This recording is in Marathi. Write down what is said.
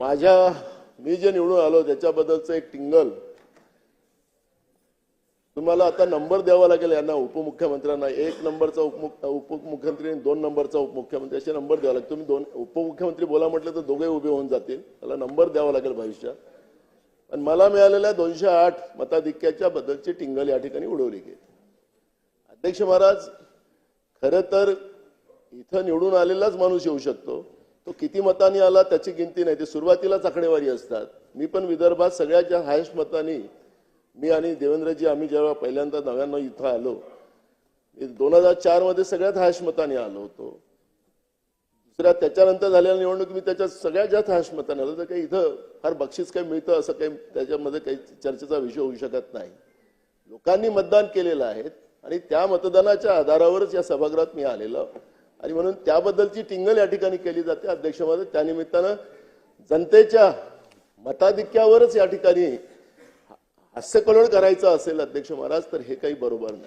माझ्या मी जे निवडून आलो त्याच्याबद्दलचं एक टिंगल. तुम्हाला आता नंबर द्यावा लागेल यांना उपमुख्यमंत्र्यांना. एक नंबरचा उपमुख उपमुख्यमंत्री आणि दोन नंबरचा उपमुख्यमंत्री असे नंबर द्यावा लागेल तुम्ही दोन उपमुख्यमंत्री बोला म्हटलं तर दोघे उभे होऊन जातील. त्याला नंबर द्यावा लागेल भविष्यात. आणि मला मिळालेल्या दोनशे आठ मताधिक्याच्या बद्दलची टिंगल या ठिकाणी उडवली गेली. अध्यक्ष महाराज खरं तर इथं निवडून आलेलाच माणूस येऊ शकतो. तो किती मतांनी आला त्याची गिनती नाही. ते सुरुवातीलाच आकडेवारी असतात. मी पण विदर्भात सगळ्यात जास्त हायस्ट मतांनी मी आणि देवेंद्रजी आम्ही जेव्हा पहिल्यांदा नव्यानं इथं आलो दोन हजार चारमध्ये सगळ्यात हायस्ट मतांनी आलो होतो. दुसऱ्या त्याच्यानंतर झालेल्या निवडणूक मी त्याच्यात सगळ्यात जास्त हायस्ट मतांनी आलो. तर काही इथं फार बक्षीस काही मिळतं असं काही त्याच्यामध्ये काही चर्चेचा विषय होऊ शकत नाही. लोकांनी मतदान केलेलं आहे आणि त्या मतदानाच्या आधारावरच या सभागृहात मी आलेलो. आणि म्हणून त्याबद्दलची टिंगल या ठिकाणी केली जाते. अध्यक्ष महोदय त्यानिमित्तानं जनतेच्या मताधिक्यावरच या ठिकाणी हास्यकलोळ करायचं असेल अध्यक्ष महाराज तर हे काही बरोबर नाही.